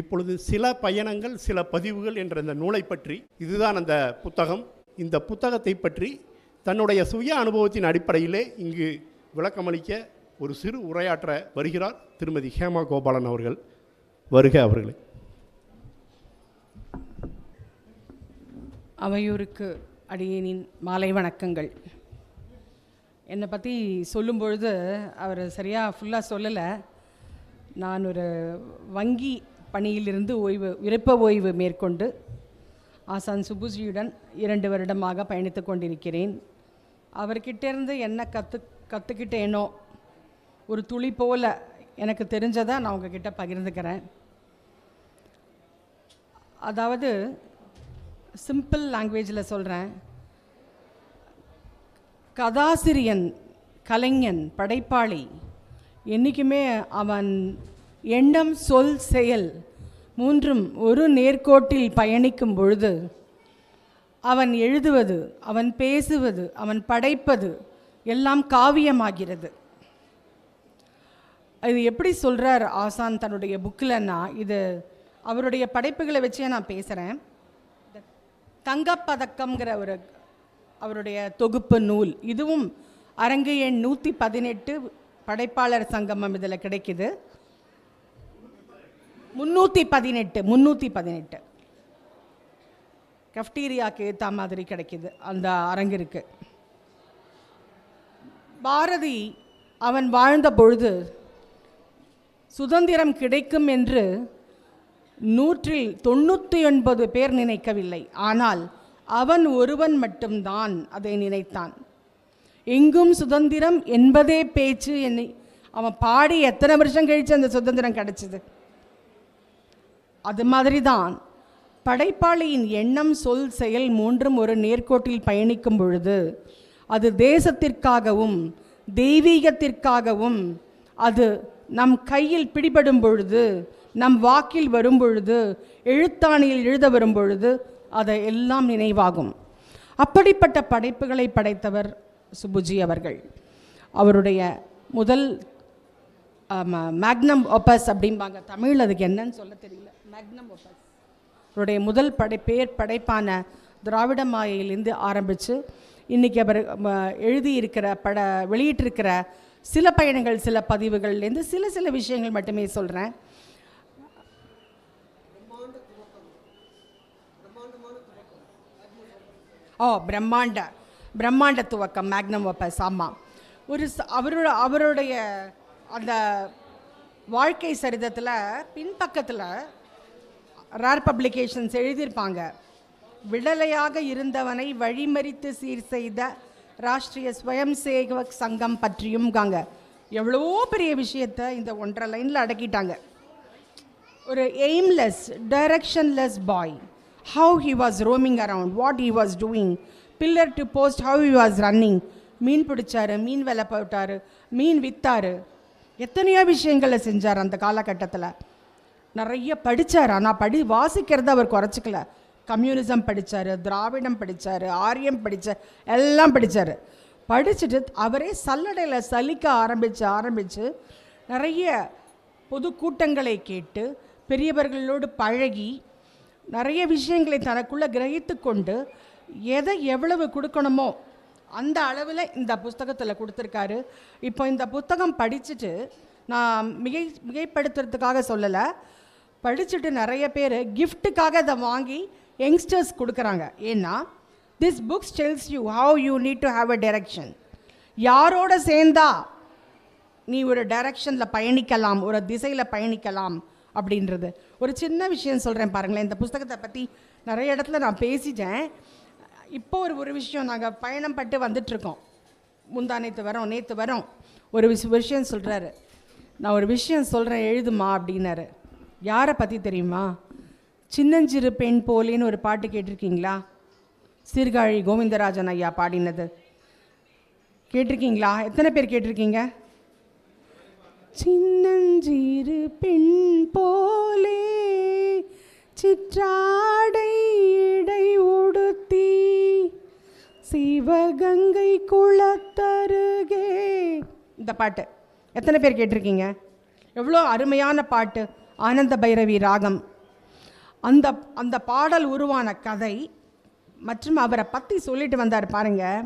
இப்பொழுது சில பயணங்கள் சில பதிவுகள் என்ற இந்த நூலை பற்றி இதுதான் அந்த புத்தகம். இந்த புத்தகத்தை பற்றி தன்னுடைய சுய அனுபவத்தின் அடிப்படையிலே இங்கு விளக்கமளிக்க ஒரு சிறு உரையாற்ற வருகிறார் திருமதி ஹேமா கோபாலன் அவர்கள். வருக அவர்களே. அவையூருக்கு அடியேனின் மாலை வணக்கங்கள். என்னை பற்றி சொல்லும் பொழுது அவர் சரியாக ஃபுல்லாக சொல்லலை. நான் ஒரு வங்கி பணியிலிருந்து ஓய்வு விருப்ப ஓய்வு மேற்கொண்டு ஆசான் சுபுஜியுடன் இரண்டு வருடமாக பயணித்து கொண்டிருக்கிறேன். அவர்கிட்டேருந்து என்ன கற்று கற்றுக்கிட்டேனோ ஒரு துளி போல் எனக்கு தெரிஞ்சதை நான் உங்ககிட்ட பகிர்ந்துக்கிறேன். அதாவது சிம்பிள் லாங்குவேஜில் சொல்கிறேன் கதாசிரியன் கலைஞன் படைப்பாளி என்றைக்குமே அவன் எண்ணம் சொல் செயல் மூன்றும் ஒரு நேர்கோட்டில் பயணிக்கும் பொழுது அவன் எழுதுவது அவன் பேசுவது அவன் படைப்பது எல்லாம் காவியமாகிறது. இது எப்படி சொல்கிறார் ஆசான் தன்னுடைய புக்கில்னா இது அவருடைய படைப்புகளை வச்சே நான் பேசுகிறேன் தங்கப்பதக்கம்ங்கிற ஒரு அவருடைய தொகுப்பு நூல் இதுவும் அரங்கு எண் நூற்றி பதினெட்டு படைப்பாளர் சங்கமம் இதில் கிடைக்குது. முந்நூற்றி பதினெட்டு முந்நூற்றி பதினெட்டு. கஃப்டீரியாவுக்கு ஏற்ற மாதிரி கிடைக்கிது. அந்த அரங்கிற்கு பாரதி அவன் வாழ்ந்த பொழுது சுதந்திரம் கிடைக்கும் என்று நூற்றில் தொண்ணூற்றி ஒன்பது பேர் நினைக்கவில்லை. ஆனால் அவன் ஒருவன் மட்டும்தான் அதை நினைத்தான். எங்கும் சுதந்திரம் என்பதே பேச்சு என்னை அவன் பாடி எத்தனை வருஷம் கழித்து அந்த சுதந்திரம் கிடைச்சிது? அது மாதிரி தான் படைப்பாளியின் எண்ணம் சொல் செயல் மூன்றும் ஒரு நேர்கோட்டில் பயணிக்கும் பொழுது அது தேசத்திற்காகவும் தெய்வீகத்திற்காகவும் அது நம் கையில் பிடிபடும் பொழுது நம் வாக்கில் வரும் பொழுது எழுத்தாணியில் எழுத வரும் பொழுது அதை எல்லாம் நினைவாகும். அப்படிப்பட்ட படைப்புகளை படைத்தவர் சுபுஜி அவர்கள். அவருடைய முதல் மேக்னம் ஒப்பஸ் அப்படிம்பாங்க. தமிழ் அதுக்கு என்னன்னு சொல்ல தெரியல. மேக்னம் ஒப்பஸ் அவருடைய முதல் படை பேர் படைப்பான திராவிட மாயையிலேருந்து ஆரம்பித்து இன்றைக்கி அவர் எழுதியிருக்கிற பட வெளியிட்டிருக்கிற சில பயணங்கள் சில பதிவுகள்லேருந்து சில சில விஷயங்கள் மட்டுமே சொல்கிறேன் ஓ பிரம்மாண்ட பிரம்மாண்ட துவக்கம் மேக்னம் ஒப்பஸ் ஆமாம் ஒரு அவரோட அவருடைய அந்த வாழ்க்கை சரிதத்தில் பின்பக்கத்தில் ரேர் பப்ளிகேஷன்ஸ் எழுதியிருப்பாங்க. விடலையாக இருந்தவனை வழிமறித்து சீர் செய்த ராஷ்ட்ரிய ஸ்வயம் சேவக் சங்கம் பற்றியும்காங்க. எவ்வளவோ பெரிய விஷயத்தை இந்த ஒன்றரை லைனில் அடக்கிட்டாங்க. ஒரு aimless directionless boy how he was roaming around what he was doing pillar to post how he was running மீன் பிடிச்சாரு மீன் வேலை போட்டார் மீன் விற்றாரு எத்தனையோ விஷயங்களை செஞ்சார் அந்த காலகட்டத்தில். நிறைய படித்தார் ஆனால் படி வாசிக்கிறத அவர் குறைச்சிக்கல. கம்யூனிசம் படித்தார் திராவிடம் படித்தார் ஆரியம் படித்தார் எல்லாம் படித்தார் படிச்சுட்டு அவரே சல்லடையில் சலிக்க ஆரம்பித்து ஆரம்பித்து நிறைய பொது கூட்டங்களை கேட்டு பெரியவர்களோடு பழகி நிறைய விஷயங்களை தனக்குள்ளே கிரகித்து கொண்டு எதை எவ்வளவு கொடுக்கணுமோ அந்த அளவில் இந்த புஸ்தகத்தில் கொடுத்துருக்காரு. இப்போ இந்த புத்தகம் படிச்சுட்டு நான் மிகை மிகைப்படுத்துறதுக்காக சொல்லலை. படிச்சுட்டு நிறைய பேர் கிஃப்ட்டுக்காக இதை வாங்கி யங்ஸ்டர்ஸ் கொடுக்குறாங்க. ஏன்னா this books tells you how you need to have a direction யாரோட சேர்ந்தா நீ ஒரு டைரக்ஷனில் பயணிக்கலாம் ஒரு திசையில் பயணிக்கலாம் அப்படின்றது. ஒரு சின்ன விஷயம் சொல்கிறேன் பாருங்களேன். இந்த புஸ்தகத்தை பற்றி நிறைய இடத்துல நான் பேசிட்டேன். இப்போ ஒரு ஒரு விஷயம் நாங்கள் பயணம் பட்டு வந்துட்ருக்கோம். முந்தா நேற்று வரோம் நேற்று வரோம். ஒரு விஷ விஷயம் சொல்கிறாரு நான் ஒரு விஷயம் சொல்கிறேன் எழுதுமா அப்படின்னாரு. யாரை பற்றி தெரியுமா? சின்னஞ்சிறு பெண் போலேன்னு ஒரு பாட்டு கேட்டிருக்கீங்களா? சீர்காழி கோவிந்தராஜன் ஐயா பாடினது. கேட்டிருக்கீங்களா? எத்தனை பேர் கேட்டிருக்கீங்க? சின்னஞ்சிறு பெண் போலே சிற்றாடை சிவகங்கை குளத்தருகே. இந்த பாட்டு. எத்தனை பேர் கேட்டிருக்கீங்க? எவ்வளோ அருமையான பாட்டு. ஆனந்த பைரவி ராகம். அந்த அந்த பாடல் உருவான கதை மற்றும் அவரை பற்றி சொல்லிட்டு வந்தார் பாருங்க.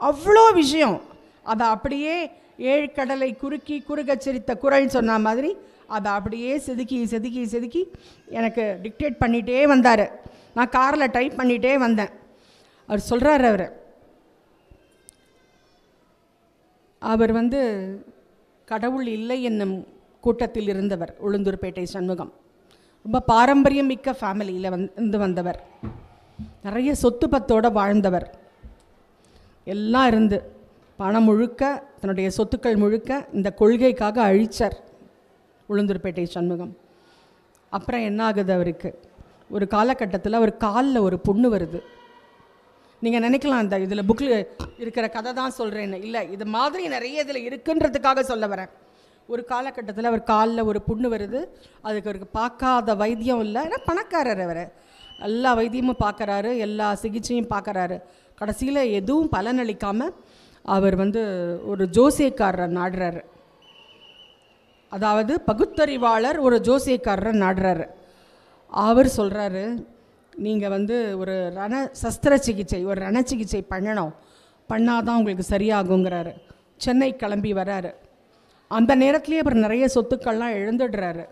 அவ்வளோ விஷயம். அதை அப்படியே ஏழு கடலை குறுக்கி குறுகச் சிரித்த குரல் சொன்ன மாதிரி அதை அப்படியே செதுக்கி செதுக்கி செதுக்கி எனக்கு டிக்டேட் பண்ணிகிட்டே வந்தார். நான் காரில் டைப் பண்ணிகிட்டே வந்தேன். அவர் சொல்கிறார் அவர். அவர் வந்து கடவுள் இல்லை என்னும் கூட்டத்தில் இருந்தவர் உளுந்தூர்பேட்டை சண்முகம். ரொம்ப பாரம்பரியம் மிக்க ஃபேமிலியில் வந்து வந்தவர். நிறைய சொத்து பத்தோடு வாழ்ந்தவர். எல்லாம் இருந்து பணம் முழுக்க தன்னுடைய சொத்துக்கள் முழுக்க இந்த கொள்கைக்காக அழிச்சார் உளுந்தூர்பேட்டை சண்முகம். அப்புறம் என்ன ஆகுது அவருக்கு? ஒரு காலகட்டத்தில் அவர் காலில் ஒரு புண்ணு வருது. நீங்கள் நினைக்கலாம் இந்த இதில் புக்கில் இருக்கிற கதை தான் சொல்கிறேன்னு இல்லை இது மாதிரி நிறைய இதில் இருக்குன்றதுக்காக சொல்ல வரேன். ஒரு காலகட்டத்தில் அவர் காலில் ஒரு புண்ணு வருது. அதுக்கு அவருக்கு பார்க்காத வைத்தியம் இல்லை. ஏன்னா பணக்காரர் அவர். எல்லா வைத்தியமும் பார்க்குறாரு எல்லா சிகிச்சையும் பார்க்குறாரு. கடைசியில் எதுவும் பலனளிக்காமல் அவர் வந்து ஒரு ஜோசியக்காரரை நாடுறாரு. அதாவது பகுத்தறிவாளர் ஒரு ஜோசியக்காரரை நாடுறாரு. அவர் சொல்கிறாரு நீங்கள் வந்து ஒரு ரண சஸ்திர சிகிச்சை ஒரு ரண சிகிச்சை பண்ணணும். பண்ணாதான் உங்களுக்கு சரியாகுங்கிறாரு. சென்னை கிளம்பி வராரு. அந்த நேரத்துலேயே அவர் நிறைய சொத்துக்கள்லாம் இழந்துடுறாரு.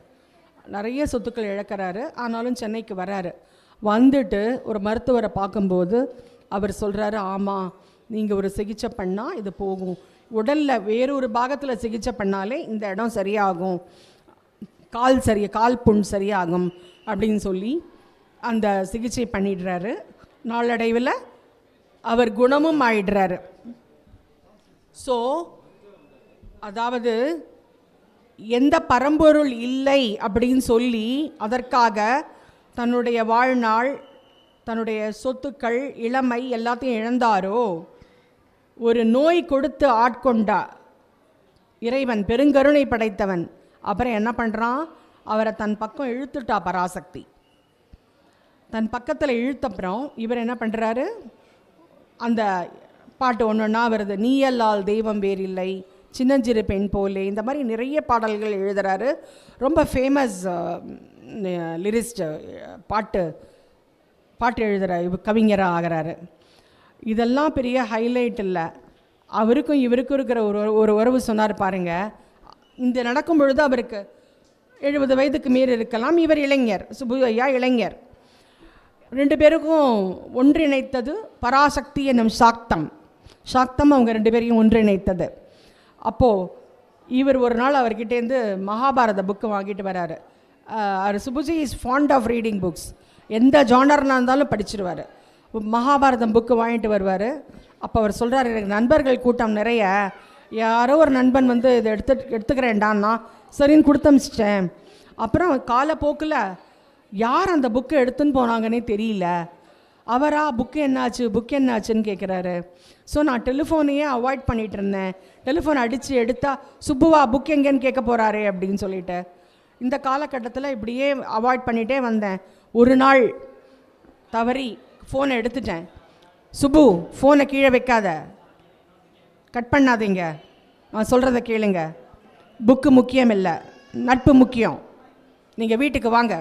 நிறைய சொத்துக்கள் இழக்கிறாரு. ஆனாலும் சென்னைக்கு வராரு. வந்துட்டு ஒரு மருத்துவரை பார்க்கும்போது அவர் சொல்கிறாரு ஆமாம் நீங்கள் ஒரு சிகிச்சை பண்ணால் இது போகும். உடலில் வேறொரு பாகத்தில் சிகிச்சை பண்ணாலே இந்த இடம் சரியாகும். கால் சரி கால் புண் சரியாகும். அப்படின்னு சொல்லி அந்த சிகிச்சை பண்ணிடுறாரு. நாளடைவில் அவர் குணமும் ஆயிடுறாரு. ஸோ அதாவது எந்த பரம்பொருள் இல்லை அப்படின்னு சொல்லி அதற்காக தன்னுடைய வாழ்நாள் தன்னுடைய சொத்துக்கள் இளமை எல்லாத்தையும் இழந்தாரோ? ஒரு நோய் கொடுத்து ஆட்கொண்டா? இறைவன் பெருங்கருணை படைத்தவன். அப்புறம் என்ன பண்ணுறான் அவரை தன் பக்கம் இழுத்துட்டா பராசக்தி. தன் பக்கத்தில் இழுத்தப்புறம் இவர் என்ன பண்ணுறாரு அந்த பாட்டு ஒன்று ஒன்றா வருது நீயல்லால் தெய்வம் வேறில்லை சின்னஞ்சிறு பெண் போலே இந்த மாதிரி நிறைய பாடல்கள் எழுதுகிறாரு ரொம்ப ஃபேமஸ் லிரிஸ்ட் பாட்டு பாட்டு எழுதுகிற இவ கவிஞராக ஆகிறாரு. இதெல்லாம் பெரிய ஹைலைட் இல்லை. அவருக்கும் இவருக்கும் இருக்கிற ஒரு ஒரு உறவு சொன்னார் பாருங்க. இந்த நடக்கும் பொழுது அவருக்கு எழுபது வயதுக்கு மீறி இருக்கலாம். இவர் இளைஞர் சுபு ஐயா இளைஞர். ரெண்டு பேருக்கும் ஒன்றிணைத்தது பராசக்தி என்னும் சாக்தம். சாக்தம் அவங்க ரெண்டு பேரையும் ஒன்றிணைத்தது. அப்போது இவர் ஒரு நாள் அவர்கிட்டேருந்து மகாபாரத புக்கு வாங்கிட்டு வராரு. அவர் Subuji is fond of reading books எந்த ஜானர்னா இருந்தாலும் படிச்சிருவார். மகாபாரதம் புக்கு வாங்கிட்டு வருவார். அப்போ அவர் சொல்கிறார் எனக்கு நண்பர்கள் கூட்டம் நிறைய. யாரோ ஒரு நண்பன் வந்து இதை எடுத்து எடுத்துக்கிறேன்டான்னா சரின்னு கொடுத்தமிச்சிட்டேன் அப்புறம் காலப்போக்கில் யார் அந்த புக்கை எடுத்துன்னு போனாங்கன்னே தெரியல. அவரா புக்கு என்னாச்சு புக் என்னாச்சுன்னு கேட்குறாரு ஸோ நான் டெலிஃபோனையே அவாய்ட் பண்ணிட்டு இருந்தேன் டெலிஃபோன் அடித்து எடுத்தா சுப்புவா புக் எங்கேன்னு கேட்க போகிறாரே அப்படின்னு சொல்லிட்டு. இந்த காலகட்டத்தில் இப்படியே அவாய்ட் பண்ணிகிட்டே வந்தேன். ஒரு நாள் தவறி ஃபோனை எடுத்துட்டேன். சுபு ஃபோனை கீழே வைக்காத. கட் பண்ணாதீங்க. நான் சொல்கிறத கேளுங்க. புக்கு முக்கியம் இல்லை நட்பு முக்கியம். நீங்கள் வீட்டுக்கு வாங்க.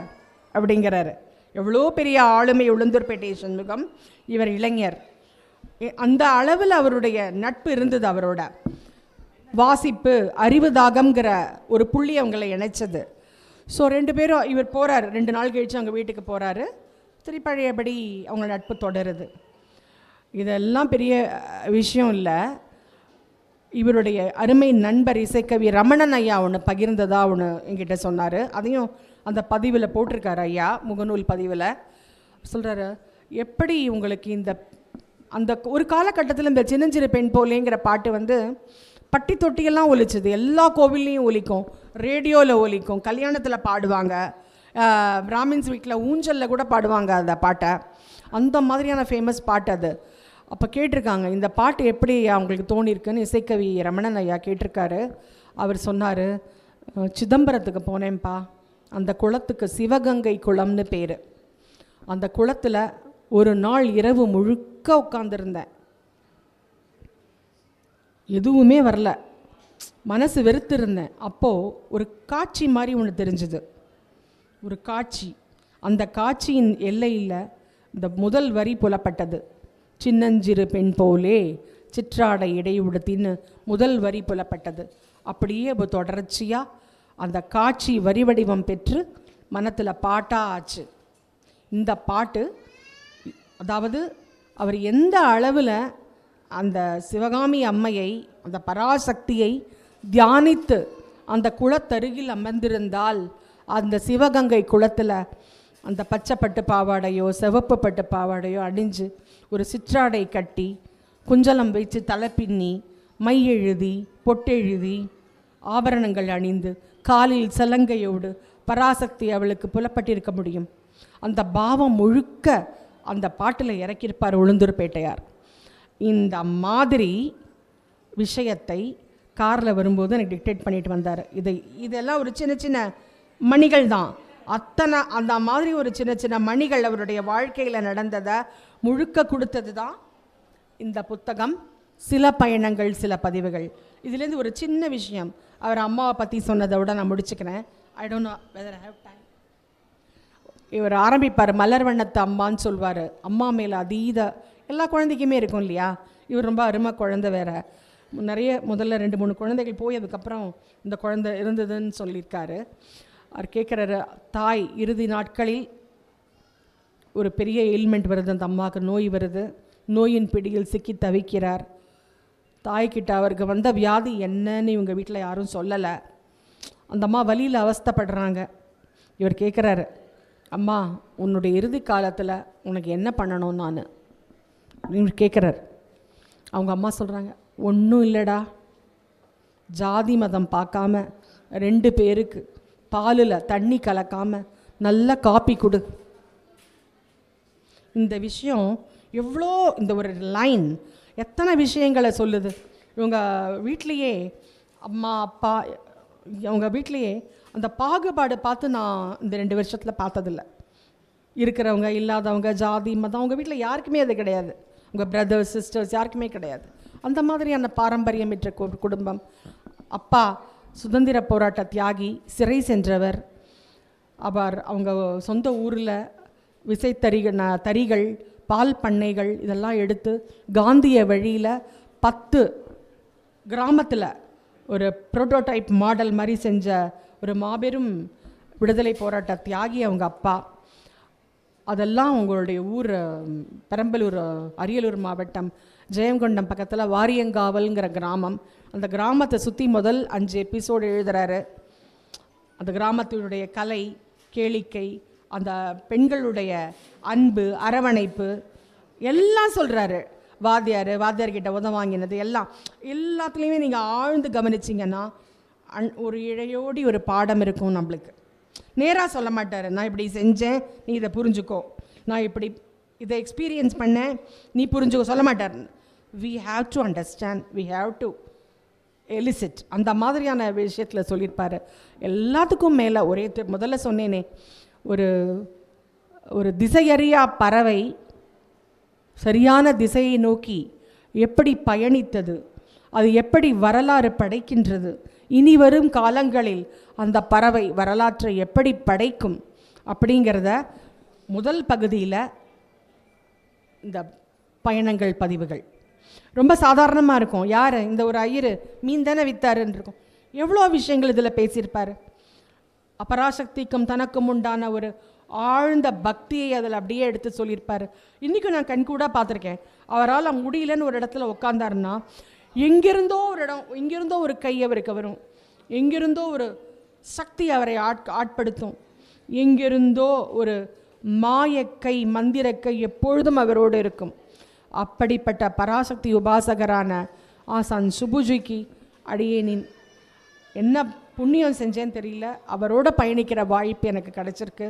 அப்படிங்கிறாரு. எவ்வளோ பெரிய ஆளுமை உளுந்தூர்பேட்டை சண்முகம் இவர் இளைஞர். எ- அந்த அளவில் அவருடைய நட்பு இருந்தது அவரோட. வாசிப்பு அறிவு தாகம்ங்கிற ஒரு புள்ளி அவங்களை இணைச்சது. ஸோ ரெண்டு பேரும் இவர் போகிறார் ரெண்டு நாள் கழித்து அவங்க வீட்டுக்கு போகிறாரு திருப்பழையபடி அவங்க நட்பு தொடருது. இதெல்லாம் பெரிய விஷயம் இல்லை. இவருடைய அருமை நண்பர் இசைக்கவி ரமணன் ஐயா ஒன்று பகிர்ந்ததாக ஒன்று என்கிட்ட சொன்னார். அதையும் அந்த பதிவில் போட்டிருக்காரு ஐயா முகநூல் பதிவில். சொல்கிறாரு எப்படி உங்களுக்கு இந்த அந்த ஒரு காலகட்டத்தில் இந்த சின்னஞ்சிறு பெண் போலேங்கிற பாட்டு வந்து பட்டி தொட்டியெல்லாம் ஒலிச்சுது. எல்லா கோவில்லையும் ஒலிக்கும். ரேடியோவில் ஒலிக்கும். கல்யாணத்தில் பாடுவாங்க. பிராமின்ஸ் வீட்டில் ஊஞ்சலில் கூட பாடுவாங்க அந்த பாட்டை. அந்த மாதிரியான ஃபேமஸ் பாட்டு அது. அப்போ கேட்டிருக்காங்க இந்த பாட்டு எப்படி அவங்களுக்கு தோணியிருக்குன்னு இசைக்கவி ரமணன் ஐயா கேட்டிருக்காரு. அவர் சொன்னார் சிதம்பரத்துக்கு போனேன்ப்பா. அந்த குளத்துக்கு சிவகங்கை குளம்னு பேர். அந்த குளத்தில் ஒரு நாள் இரவு முழுக்க உட்காந்துருந்தேன் எதுவுமே வரல. மனசு வெறுத்திருந்தேன். அப்போது ஒரு காட்சி மாதிரி ஒன்று தெரிஞ்சுது. ஒரு காட்சி. அந்த காட்சியின் எல்லையில் இந்த முதல் வரி புலப்பட்டது. சின்னஞ்சிறு பெண் போலே சிற்றாடை இடையுடுத்தின்னு முதல் வரி புலப்பட்டது. அப்படியே இப்போ தொடர்ச்சியாக அந்த காட்சி வரி வடிவம் பெற்று மனத்தில் பாட்டாக ஆச்சு. இந்த பாட்டு அதாவது அவர் எந்த அளவில் அந்த சிவகாமி அம்மையை அந்த பராசக்தியை தியானித்து அந்த குளத்தருகில் அமர்ந்திருந்தால் அந்த சிவகங்கை குளத்தில் அந்த பச்சைப்பட்டு பாவாடையோ சிவப்பு பட்டு பாவாடையோ அணிஞ்சு ஒரு சிற்றாடை கட்டி குஞ்சலம் வைத்து தலை பின்னி மை எழுதி பொட்டெழுதி ஆபரணங்கள் அணிந்து காலில் சலங்கையோடு பராசக்தி அவளுக்கு புலப்பட்டிருக்க முடியும். அந்த பாவம் முழுக்க அந்த பாட்டில் இறக்கியிருப்பார் உளுந்தூர்பேட்டையார் இந்த மாதிரி விஷயத்தை காரில் வரும்போது எனக்கு டிக்டேட் பண்ணிட்டு வந்தார். இதை இதெல்லாம் ஒரு சின்ன சின்ன மணிகள் தான். அத்தனை அந்த மாதிரி ஒரு சின்ன சின்ன மணிகள் அவருடைய வாழ்க்கையில் நடந்ததை முழுக்க கொடுத்தது தான் இந்த புத்தகம். சில பயணங்கள் சில பதிவுகள். இதுலேருந்து ஒரு சின்ன விஷயம். அவர் அம்மாவை பற்றி சொன்னதை விட நான் முடிச்சுக்கிறேன். I don't know whether have time இவர் ஆரம்பிப்பார் மலர் வண்ணத்து அம்மான்னு சொல்வார். அம்மா மேலே அதீத எல்லா குழந்தைக்குமே இருக்கும் இல்லையா? இவர் ரொம்ப அருமை குழந்தை வேற. நிறைய முதல்ல ரெண்டு மூணு குழந்தைகள் போய் அதுக்கப்புறம் இந்த குழந்தை இருந்ததுன்னு சொல்லியிருக்காரு. அவர் கேட்குறாரு தாய் இறுதி நாட்களில் ஒரு பெரிய எயில்மெண்ட் வருது. அந்த அம்மாவுக்கு நோய் வருது. நோயின் பிடியில் சிக்கி தவிக்கிறார். தாய்கிட்ட அவருக்கு வந்த வியாதி என்னன்னு இவங்க வீட்டில் யாரும் சொல்லலை. அந்த அம்மா வழியில் அவஸ்தைப்படுறாங்க. இவர் கேட்குறாரு அம்மா உன்னுடைய இறுதி காலத்தில் உனக்கு என்ன பண்ணணும் நான்? இவர் கேட்குறாரு அவங்க அம்மா சொல்கிறாங்க ஒன்றும் இல்லைடா. ஜாதி மதம் பார்க்காம ரெண்டு பேருக்கு பாலில் தண்ணி கலக்காம நல்ல காப்பி கொடு. இந்த விஷயம் எவ்வளோ இந்த ஒரு லைன் எத்தனை விஷயங்களை சொல்லுது? இவங்க வீட்லேயே அம்மா அப்பா அவங்க வீட்லேயே அந்த பாகுபாடு பார்த்து நான் இந்த ரெண்டு வருஷத்தில் பார்த்ததில்ல. இருக்கிறவங்க இல்லாதவங்க ஜாதி மதம் அவங்க வீட்டில் யாருக்குமே அது கிடையாது. உங்கள் பிரதர்ஸ் சிஸ்டர்ஸ் யாருக்குமே கிடையாது. அந்த மாதிரியான பாரம்பரியம் பெற்ற கு- குடும்பம். அப்பா சுதந்திர போராட்ட தியாகி சிறை சென்றவர். அவர் அவங்க சொந்த ஊரில் விசைத்தறிகள் தறிகள் பால் பண்ணைகள் இதெல்லாம் எடுத்து காந்திய வழியில் பத்து கிராமத்தில் ஒரு ப்ரோட்டோடைப் மாடல் மாதிரி செஞ்ச ஒரு மாபெரும் விடுதலை போராட்ட தியாகி அவங்க அப்பா. அதெல்லாம் உங்களுடைய ஊர் பெரம்பலூர் அரியலூர் மாவட்டம் ஜெயங்கொண்டம் பக்கத்தில் வாரியங்காவல்ங்கிற கிராமம். அந்த கிராமத்தை சுற்றி முதல் அஞ்சு எபிசோடு எழுதுகிறாரு அந்த கிராமத்தினுடைய கலை கேளிக்கை அந்த பெண்களுடைய அன்பு அரவணைப்பு எல்லாம் சொல்கிறாரு வாத்தியார் வாத்தியார்கிட்ட உதவ வாங்கினது எல்லாம். எல்லாத்துலேயுமே நீங்கள் ஆழ்ந்து கவனிச்சிங்கன்னா அன் ஒரு இழையோடி ஒரு பாடம் இருக்கும் நம்மளுக்கு. நேராக சொல்ல மாட்டார் நான் இப்படி செஞ்சேன் நீ இதை புரிஞ்சுக்கோ. நான் இப்படி இதை எக்ஸ்பீரியன்ஸ் பண்ணேன் நீ புரிஞ்சுக்கோ. சொல்ல மாட்டார். We have to understand we have to elicit அந்த மாதிரியான விஷயத்தில் சொல்லியிருப்பார். எல்லாத்துக்கும் மேலே ஒரே முதல்ல சொன்னேனே ஒரு ஒரு திசையறியா பறவை சரியான திசையை நோக்கி எப்படி பயணித்தது அது எப்படி வரலாறு படைக்கின்றது இனி வரும் காலங்களில் அந்த பறவை வரலாற்றை எப்படி படைக்கும் அப்படிங்கிறத முதல் பகுதியில் இந்த பயணங்கள் பதிவுகள். ரொம்ப சாதாரணமாக இருக்கும். யார்? இந்த ஒரு ஐயர் மீன் தானே வித்தாருன்னு இருக்கும். எவ்வளோ விஷயங்கள் இதில் பேசியிருப்பார்? அபராசக்திக்கும் தனக்கும் உண்டான ஒரு ஆழ்ந்த பக்தியை அதில் அப்படியே எடுத்து சொல்லியிருப்பார். இன்றைக்கும் நான் கண்கூடாக பார்த்துருக்கேன். அவரால் முடியலன்னு ஒரு இடத்துல உட்காந்தாருன்னா எங்கிருந்தோ ஒரு இடம் எங்கிருந்தோ ஒரு கை அவருக்கு வரும். எங்கிருந்தோ ஒரு சக்தி அவரை ஆட் ஆட்படுத்தும். எங்கிருந்தோ ஒரு மாயக்கை மந்திரக்கை எப்பொழுதும் அவரோடு இருக்கும். அப்படிப்பட்ட பராசக்தி உபாசகரான ஆசான் சுபுஜிக்கு அடியேனின் என்ன புண்ணியம் செஞ்சேன்னு தெரியல. அவரோட பயணிக்கிற வாய்ப்பு எனக்கு கிடச்சிருக்கு.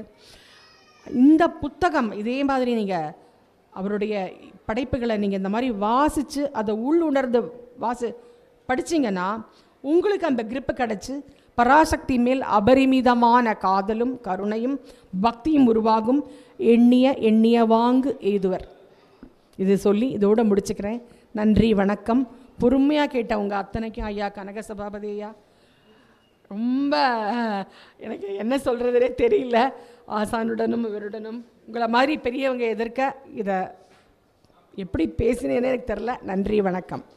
இந்த புத்தகம் இதே மாதிரி நீங்கள் அவருடைய படைப்புகளை நீங்கள் இந்த மாதிரி வாசித்து அதை உள் உணர்ந்து வாசி படிச்சிங்கன்னா உங்களுக்கு அந்த கிரிப்பு கிடச்சி பராசக்தி மேல் அபரிமிதமான காதலும் கருணையும் பக்தியும் உருவாகும். எண்ணிய எண்ணிய வாங்கு எய்துவர். இது சொல்லி இதோடு முடிச்சுக்கிறேன். நன்றி வணக்கம். பொறுமையாக கேட்டவங்க அத்தனைக்கும் ஐயா கனக சபாபதி ஐயா ரொம்ப எனக்கு என்ன சொல்கிறதுனே தெரியல. ஆசானுடனும் இவருடனும். உங்களை மாதிரி பெரியவங்க எதிர்க்க இதை எப்படி பேசினேன்னு எனக்கு தெரில நன்றி வணக்கம்.